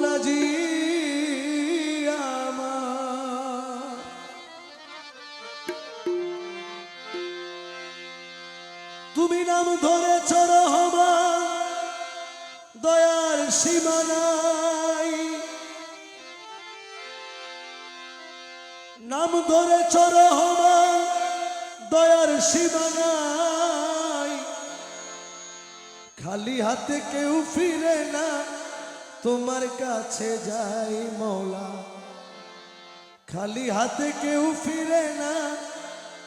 মৌলাজি তুমি নাম ধরেছ রহমান, দয়ার সীমানাই নাম ধরেছ রহমান, দয়ার সীমানাই খালি হাতে কেউ ফিরে না তোমার কাছে যাই মৌলা। খালি হাতে কেউ ফিরে না,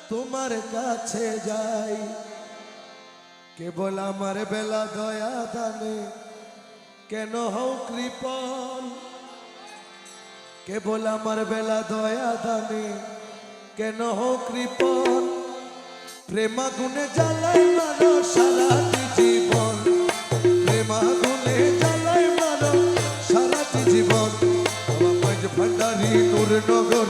তোমার কাছে যাই। কেবল আমার বেলা দয়া দানে, কেন হও কৃপণ? কেবল আমার বেলা দয়া দানে, কেন হও কৃপণ? প্রেমা গুণে জ্বালাই মানো সারাটি নগরী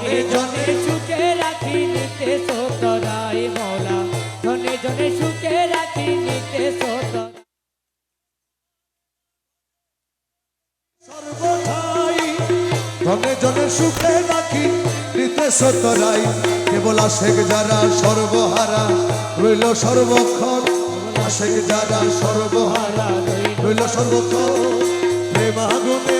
জনে সুখে রাখি নিতে সতরাই মৌলা ধনে জনে সুখে রাখি নিতে সর্বঠাই ধনে জনে সুখে রাখি নিতে সতরাই কেবল যারা সর্বহারা, রইল সর্বক্ষণ। আশেক যারা সর্বহারা, রইল সর্বক্ষণ।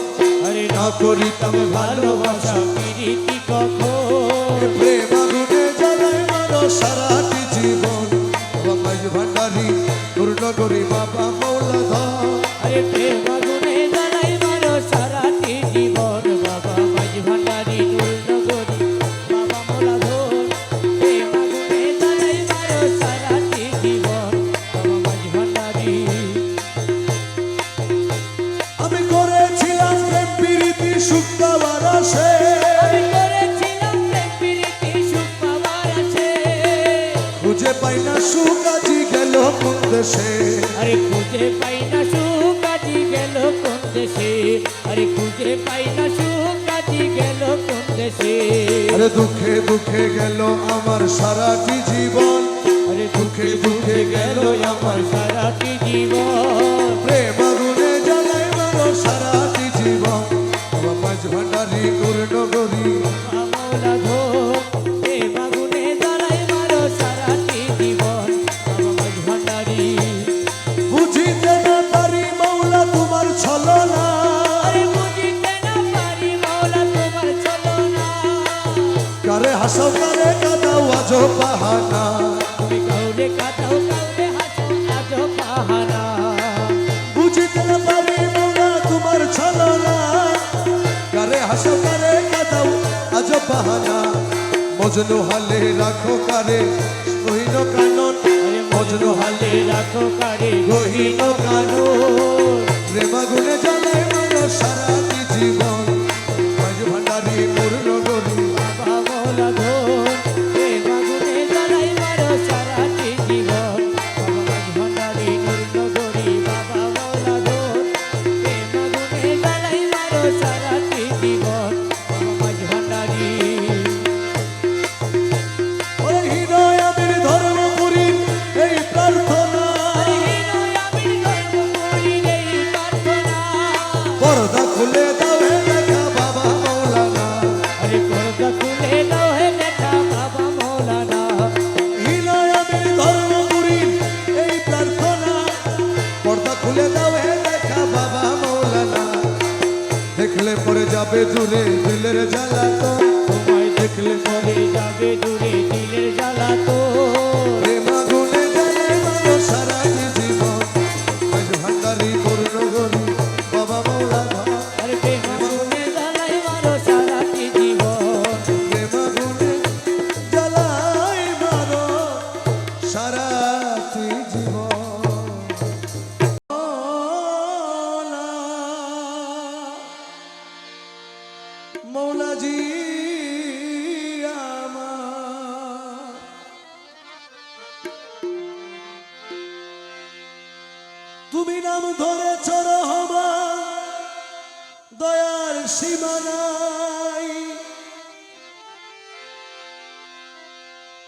না করিতাম ভালোবাসা প্রীতি কখন? প্রেম আগুনে জ্বালায় মানো সারাটি জীবন। বাবা মাঝ পূর্ণ করি বাবা মৌলা ধর আরে প্রেম দেশে। আরে খুঁজে পাই না সুখ আজি গেল কোন দেশে? আরে খুঁজে পাই না সুখ আজি গেল কোন দেশে? আরে দুঃখে দুঃখে গেল আমার সারাটি জীবন? আরে দুঃখে দুঃখে গেল আমার সারাটি জীবন? প্রেম আগুনে জ্বালাই মারো সারাটি জীবন? বাবা মাঝ ভান্ডারি নগরী। পাহানা তুমি কাউরে কাটাও কাউরে হাসো আজো পাহারা বুঝিতে না পারি মৌলা তোমার ছলনা কারে হাসাও কারে কাদাও আজ পাহানা মজনু হালে রাখো কারে কহিন কানন মজনু হালে রাখো কারে গহীন কানুন প্রেমাগুনে জ্বালাই দেখলে পরে যাবে দূরে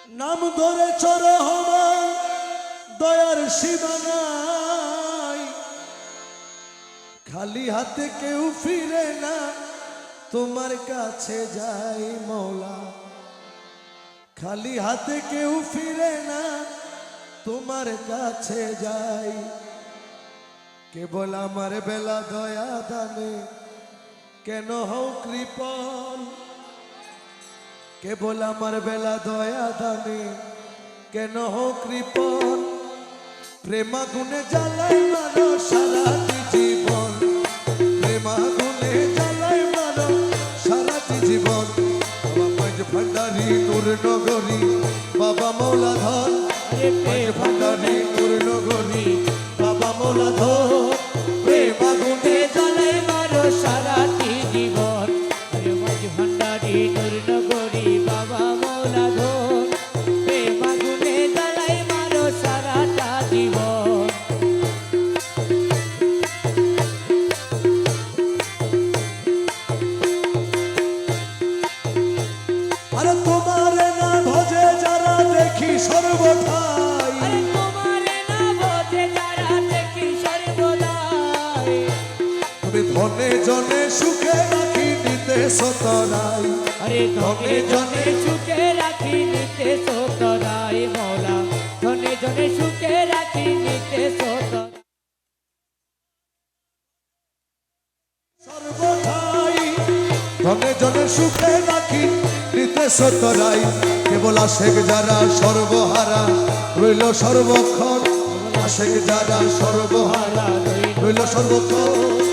নাম ধরে চড় হবা দয়ার সীমানাই খালি হাতে কেউ ফিরে না, তোমার কাছে যাই মৌলা। খালি হাতে কেউ ফিরে না, তোমার কাছে যাই। কেবল আমার বেলা দয়া দানে, কেন হও কৃপণ? কেবল আমার বেলা দয়া দানে। কেন কৃপণ? প্রেমা গুনে জ্বালাই মারো সারাটি জীবন। প্রেমা গুনে জ্বালাই মারো সারাটি জীবন। বাবা ভান্ডারি নূর নগরী। সতরাই। আরে ধনে জনে সুখে রাখি নিতে সতরাই মৌলা। ধনে জনে সুখে রাখি নিতে সতরাই। সর্বঠাই ধনে জনে সুখে রাখি নিতে সতরাই। কেবল আশেক যারা সর্বহারা রইল সর্বক্ষণ। আশেক যারা সর্বহারা রইল সর্বক্ষণ।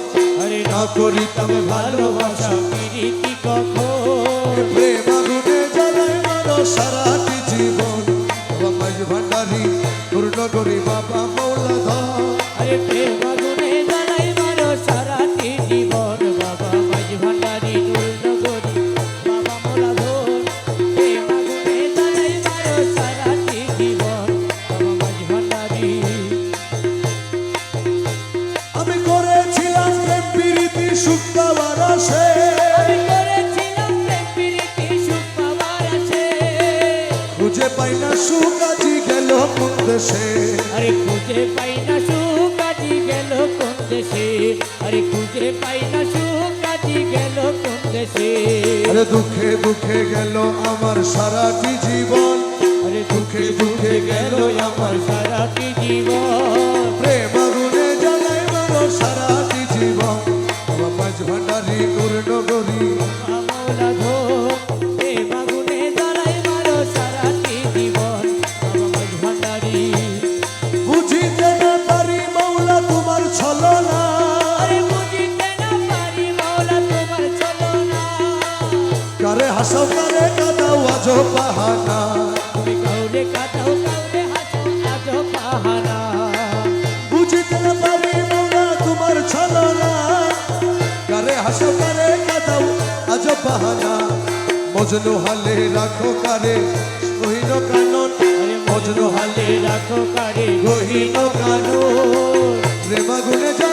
না করিতাম ভালোবাসা। প্রীতি কখন প্রেম আগুনে জ্বালায় মারো সারাটি জীবন। বাবা মাঝ পূর্ণ করি বাবা মৌলা ধর আরে প্রেম দেশে। আরে খুঁজে পাই না সুখ আজি গেল কোন দেশে? আরে খুঁজে পাই না সুখ আজি গেল কোন দেশে? আরে দুঃখে দুঃখে গেল আমার সারাটি জীবন। আরে দুঃখে দুঃখে গেল আমার সারাটি জীবন। প্রেম আগুনে জ্বালাই মারো সারাটি জীবন। বাবা মাঝ ভান্ডারি নূর নগরী আমলা ধো বাহানা। মজনু হালে রাখো কারে গহিন কানন। মজনু হালে রাখো কারে গহিন কানন। প্রেমা গুনে যা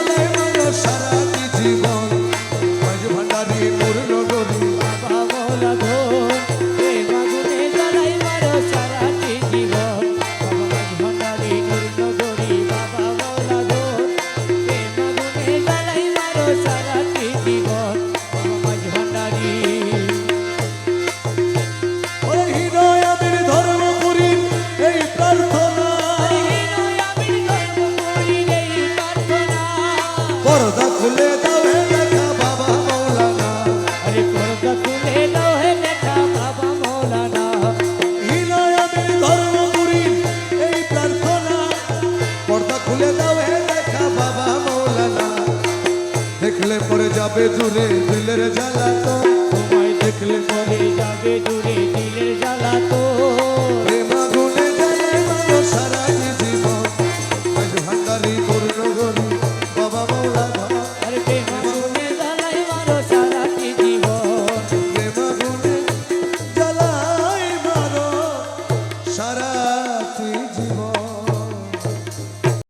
জুড়ে দিলে